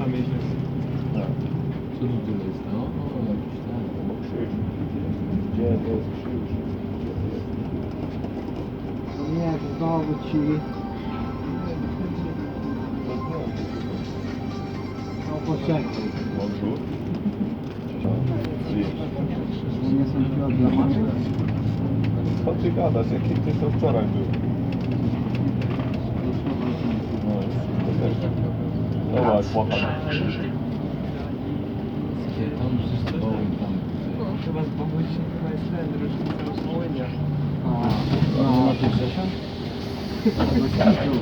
tam jeździ. Tak. Co tu tyle jest? No, o, jakiś tam. Bo krzyż. Gdzie to jest krzyż? No nie, znowu ci. No poczekaj. Bonjour. No nie są ci odlamane. Co ty gadasz? Jaki ty to wczoraj był? No, to też tak. Dobra, chłopak. Chyba z Boguś chyba jest ten. No, ma tych session?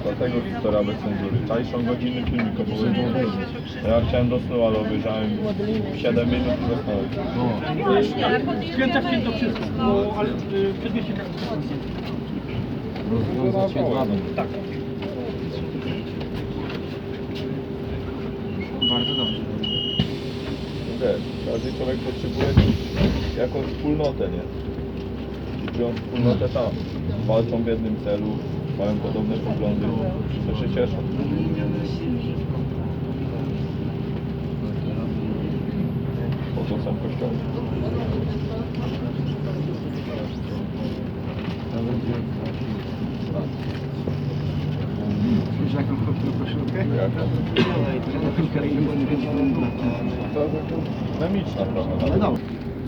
Dlatego historia bez cenzury. Czajszą godzinny filmik opowiedział. Ja chciałem do snu, ale obejrzałem 7 minut i zasnąłem. No, Skręca w to wszystko, bo ale przedmieście tak. rozwiązać jedwabią. Tak. Bardzo dobrze. Wiesz, każdy człowiek potrzebuje jakąś wspólnotę, nie? I czują wspólnotę tam. Walczą w jednym celu, mają podobne poglądy, to się cieszą. Po to są kościoły. Wiesz jaką memiczna trochę, Ale ale dobrze.